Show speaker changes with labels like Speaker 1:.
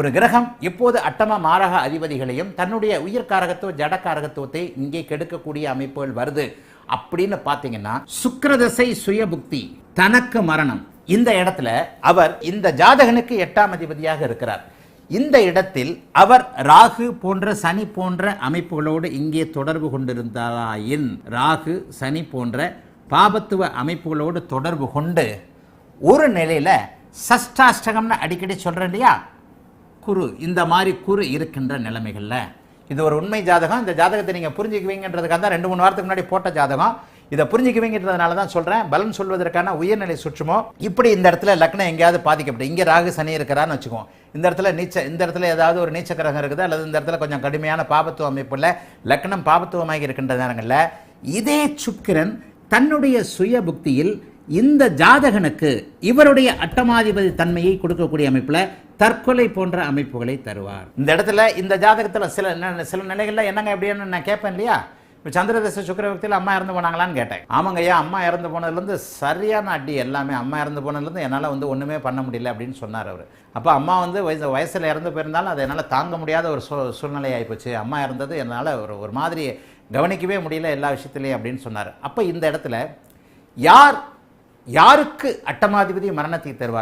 Speaker 1: ஒரு கிரகம் எப்போது அட்டம மாரக அதிபதிகளையும் தன்னுடைய உயிர்காரகத்துவ ஜடக்காரகத்துவத்தை இங்கே கெடுக்கக்கூடிய அமைப்புகள் வருது. அப்படின்னு பார்த்தீங்கன்னா சுக்கரதசை சுயபுக்தி தனக்கு மரணம். இந்த இடத்துல அவர் இந்த ஜாதகனுக்கு எட்டாம் அதிபதியாக இருக்கிறார். இந்த இடத்தில் அவர் ராகு போன்ற சனி போன்ற அமைப்புகளோடு இங்கே தொடர்பு கொண்டிருந்தாராயின் ராகு சனி போன்ற பாபத்துவ அமைப்புகளோடு தொடர்பு கொண்டு ஒரு நிலையில சஷ்டாஷ்டகம்னு அடிக்கடி சொல்கிறேன் இல்லையா? குரு இந்த மாதிரி குரு இருக்கின்ற நிலைமைகளில். இது ஒரு உண்மை ஜாதகம். இந்த ஜாதகத்தை நீங்கள் புரிஞ்சுக்குவீங்கன்றதுக்காக தான் ரெண்டு மூணு வாரத்துக்கு முன்னாடி போட்ட ஜாதகம். இதை புரிஞ்சுக்குவீங்கன்றதுனால தான் சொல்கிறேன் பலன் சொல்வதற்கான உயர்நிலை சுற்றுமோ இப்படி இந்த இடத்துல லக்னம் எங்கேயாவது பாதிக்கப்படும். இங்கே ராகு சனி இருக்கிறான்னு வச்சுக்குவோம். இந்த இடத்துல நீச்ச இந்த இடத்துல ஏதாவது ஒரு நீச்ச கிரகம் இருக்குது அல்லது இந்த இடத்துல கொஞ்சம் கடுமையான பாபத்துவ அமைப்புல லக்னம் பாபத்துவமாகி இருக்கின்ற நேரங்களில் இதே சுக்கிரன் தன்னுடைய சுய புக்தியில் இந்த ஜாதகனுக்கு இவருடைய அட்டமாதிபதி தன்மையை கொடுக்கக்கூடிய அமைப்பில் தற்கொலை போன்ற அமைப்புகளை தருவார். இந்த இடத்துல இந்த ஜாதகத்தில் சில சில நிலைகளில் என்னங்க எப்படின்னு நான் கேட்பேன் இல்லையா? இப்போ சந்திரதச சுக்கரவக்தியில் அம்மா இறந்து போனாங்களான்னு கேட்டேன். ஆமாங்க ஐயா அம்மா இறந்து போனதுலேருந்து சரியான அடி எல்லாமே அம்மா இறந்து போனதுலேருந்து என்னால் வந்து ஒன்றுமே பண்ண முடியல அப்படின்னு சொன்னார் அவர். அப்போ அம்மா வந்து வயசு வயசில் இறந்து போயிருந்தாலும் அதை என்னால் தாங்க முடியாத ஒரு சூ சூழ்நிலை ஆகிப்போச்சு அம்மா இறந்தது என்னால் ஒரு ஒரு மாதிரி கவனிக்கவே முடியல எல்லா விஷயத்துலையும் அப்படின்னு சொன்னார். அப்போ இந்த இடத்துல யார் யாருக்கு அட்டமாதிபதி மரணத்தை தருவார்?